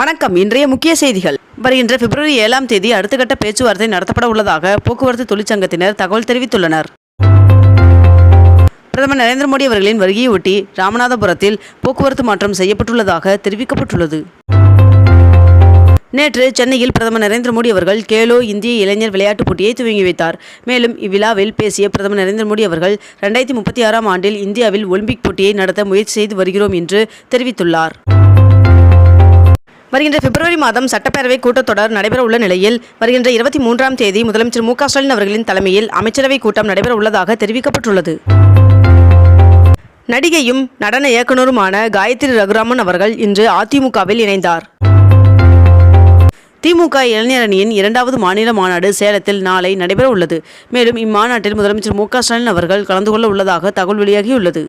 வணக்கம். இன்றைய முக்கிய செய்திகள். வருகின்ற பிப்ரவரி ஏழாம் தேதி அடுத்த கட்ட பேச்சுவார்த்தை நடத்தப்பட உள்ளதாக போக்குவரத்து தொழிற்சங்கத்தினர் தகவல் தெரிவித்துள்ளனர். பிரதமர் நரேந்திர மோடி அவர்களின் வருகையொட்டி ராமநாதபுரத்தில் போக்குவரத்து மாற்றம் செய்யப்பட்டுள்ளதாக தெரிவிக்கப்பட்டுள்ளது. நேற்று சென்னையில் பிரதமர் நரேந்திர மோடி அவர்கள் கேலோ இந்திய இளைஞர் விளையாட்டுப் போட்டியை துவங்கி வைத்தார். மேலும் இவ்விழாவில் பேசிய பிரதமர் நரேந்திர மோடி அவர்கள் ரெண்டாயிரத்தி முப்பத்தி ஆறாம் ஆண்டில் இந்தியாவில் ஒலிம்பிக் போட்டியை நடத்த முயற்சி செய்து வருகிறோம் என்று தெரிவித்துள்ளார். வருகின்ற பிப்ரவரி மாதம் சட்டப்பேரவை கூட்டத்தொடர் நடைபெற உள்ள நிலையில் வருகின்ற இருபத்தி மூன்றாம் தேதி முதலமைச்சர் மு ஸ்டாலின் அவர்களின் தலைமையில் அமைச்சரவை கூட்டம் நடைபெற உள்ளதாக தெரிவிக்கப்பட்டுள்ளது. நடிகையும் நடன இயக்குனருமான காயத்ரி ரகுராமன் அவர்கள் இன்று அதிமுகவில் இணைந்தார். திமுக இளைஞரணியின் இரண்டாவது மாநில மாநாடு சேலத்தில் நாளை நடைபெற உள்ளது மேலும் இம்மாநாட்டில் முதலமைச்சர் மு ஸ்டாலின் அவர்கள் கலந்து கொள்ள உள்ளதாக தகவல் வெளியாகியுள்ளது.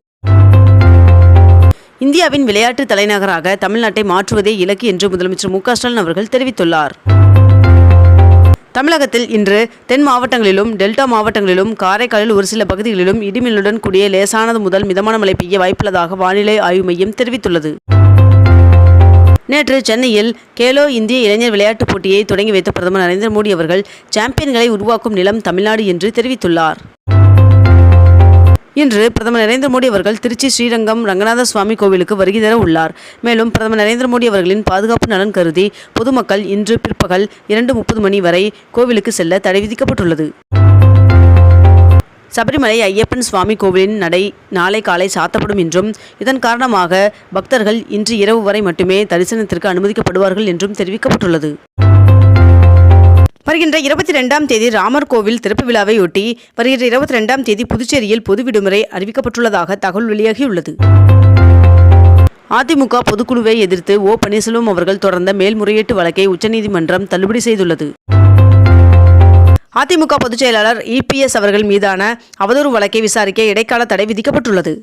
இந்தியாவின் விளையாட்டு தலைநகராக தமிழ்நாட்டை மாற்றுவதே இலக்கு என்று முதலமைச்சர் மு ஸ்டாலின் அவர்கள் தெரிவித்துள்ளார். தமிழகத்தில் இன்று தென் மாவட்டங்களிலும் டெல்டா மாவட்டங்களிலும் காரைக்காலில் ஒரு சில பகுதிகளிலும் இடிமின்னுடன் கூடிய லேசானது முதல் மிதமான மழை பெய்ய வாய்ப்புள்ளதாக வானிலை ஆய்வு மையம் தெரிவித்துள்ளது. நேற்று சென்னையில் கேலோ இந்திய இளைஞர் விளையாட்டுப் போட்டியை தொடங்கி வைத்த பிரதமர் நரேந்திர மோடி அவர்கள் சாம்பியன்களை உருவாக்கும் நிலம் தமிழ்நாடு என்று தெரிவித்துள்ளார். இன்று பிரதமர் நரேந்திர மோடி அவர்கள் திருச்சி ஸ்ரீரங்கம் ரங்கநாத சுவாமி கோவிலுக்கு வருகை தர உள்ளார். மேலும் பிரதமர் நரேந்திர மோடி அவர்களின் பாதுகாப்பு நலன் கருதி பொதுமக்கள் இன்று பிற்பகல் இரண்டு முப்பது மணி வரை கோவிலுக்கு செல்ல தடை விதிக்கப்பட்டுள்ளது. சபரிமலை ஐயப்பன் சுவாமி கோவிலின் நடை நாளை காலை சாத்தப்படும் என்றும் இதன் காரணமாக பக்தர்கள் இன்று இரவு வரை மட்டுமே தரிசனத்திற்கு அனுமதிக்கப்படுவார்கள் என்றும் தெரிவிக்கப்பட்டுள்ளது. வருகின்ற இருபத்தி ரெண்டாம் தேதி ராமர் கோவில் திறப்பு விழாவையொட்டி வருகின்ற இருபத்தி ரெண்டாம் தேதி புதுச்சேரியில் பொது விடுமுறை அறிவிக்கப்பட்டுள்ளதாக தகவல் வெளியாகியுள்ளது. அதிமுக பொதுக்குழுவை எதிர்த்து ஓ. பன்னீர்செல்வம் அவர்கள் தொடர்ந்த மேல்முறையீட்டு வழக்கை உச்சநீதிமன்றம் தள்ளுபடி செய்துள்ளது. அதிமுக பொதுச் செயலாளர் இபிஎஸ் அவர்கள் மீதான அவதூறு வழக்கை விசாரிக்க இடைக்கால தடை விதிக்கப்பட்டுள்ளது.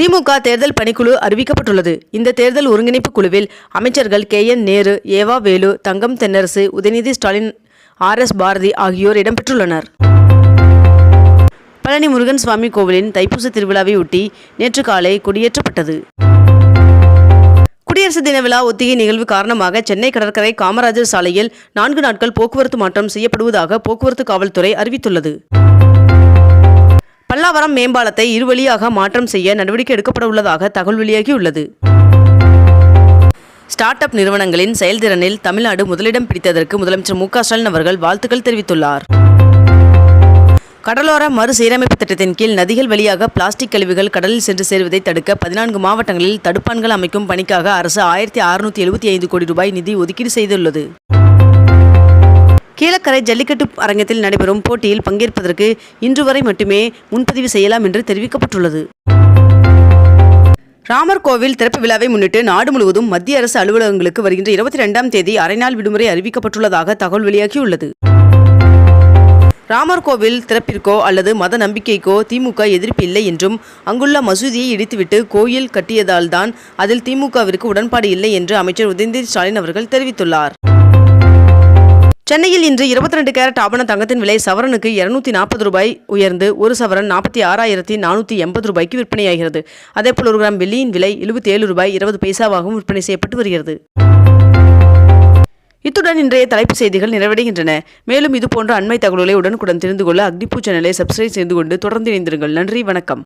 திமுக தேர்தல் பணிக்குழு அறிவிக்கப்பட்டுள்ளது. இந்த தேர்தல் ஒருங்கிணைப்பு குழுவில் அமைச்சர்கள் K. N. Nehru E V Velu Thangam Thennarasu Udhayanidhi Stalin R. S. Bharathi ஆகியோர் இடம்பெற்றுள்ளனர். பழனி முருகன் சுவாமி கோவிலின் தைப்பூச திருவிழாவை ஒட்டி நேற்று காலை கொடியேற்றப்பட்டது. குடியரசு தின விழா ஒத்திகை நிகழ்வு காரணமாக சென்னை கடற்கரை காமராஜர் சாலையில் நான்கு நாட்கள் போக்குவரத்து மாற்றம் செய்யப்படுவதாக போக்குவரத்து காவல்துறை அறிவித்துள்ளது. பல்லாவரம் மேம்பாலத்தை இருவழியாக மாற்றம் செய்ய நடவடிக்கை எடுக்கப்பட உள்ளதாக தகவல் வெளியாகியுள்ளது. ஸ்டார்ட் அப் நிறுவனங்களின் செயல்திறனில் தமிழ்நாடு முதலிடம் பிடித்ததற்கு முதலமைச்சர் மு ஸ்டாலின் அவர்கள் வாழ்த்துக்கள் தெரிவித்துள்ளார். கடலோர மறுசீரமைப்பு திட்டத்தின் கீழ் நதிகள் வழியாக பிளாஸ்டிக் கழிவுகள் கடலில் சென்று சேருவதை தடுக்க பதினான்கு மாவட்டங்களில் தடுப்பான்கள் அமைக்கும் பணிக்காக அரசு ஆயிரத்தி அறுநூத்தி எழுபத்தி ஐந்து கோடி ரூபாய் நிதி ஒதுக்கீடு செய்துள்ளது. கீழக்கரை ஜல்லிக்கட்டு அரங்கத்தில் நடைபெறும் போட்டியில் பங்கேற்பதற்கு இன்று வரை மட்டுமே முன்பதிவு செய்யலாம் என்று தெரிவிக்கப்பட்டுள்ளது. ராமர் கோவில் திறப்பு விழாவை முன்னிட்டு நாடு முழுவதும் மத்திய அரசு அலுவலகங்களுக்கு வருகின்ற இருபத்தி ரெண்டாம் தேதி அரைநாள் விடுமுறை அறிவிக்கப்பட்டுள்ளதாக தகவல் வெளியாகியுள்ளது. ராமர் கோவில் திறப்பிற்கோ அல்லது மத நம்பிக்கைக்கோ திமுக எதிர்ப்பு இல்லை என்றும் அங்குள்ள மசூதியை இடித்துவிட்டு கோயில் கட்டியதால்தான் அதில் திமுகவிற்கு உடன்பாடு இல்லை என்று அமைச்சர் உதயநிதி ஸ்டாலின் அவர்கள் தெரிவித்துள்ளார். சென்னையில் இன்று இருபத்தி ரெண்டு கேரட் ஆபண தங்கத்தின் விலை சவரனுக்கு இருநூத்தி நாற்பது ரூபாய் உயர்ந்து ஒரு சவரன் நாற்பத்தி ஆறாயிரத்தி நானூற்றி எண்பது ரூபாய்க்கு விற்பனையாகிறது. அதேபோல் ஒரு கிராம் வெள்ளியின் விலை எழுபத்தி ஏழு ரூபாய் இருபது பைசாவாகவும் விற்பனை செய்யப்பட்டு வருகிறது. இத்துடன் இன்றைய தலைப்புச் செய்திகள் நிறைவடைகின்றன. மேலும் இதுபோன்ற அண்மை தகவல்களை உடனுக்குடன் தெரிந்து கொள்ள அக்னிபூ சேனலை சப்ஸ்கிரைப் செய்து கொண்டு தொடர்ந்து இணைந்திருங்கள். நன்றி வணக்கம்.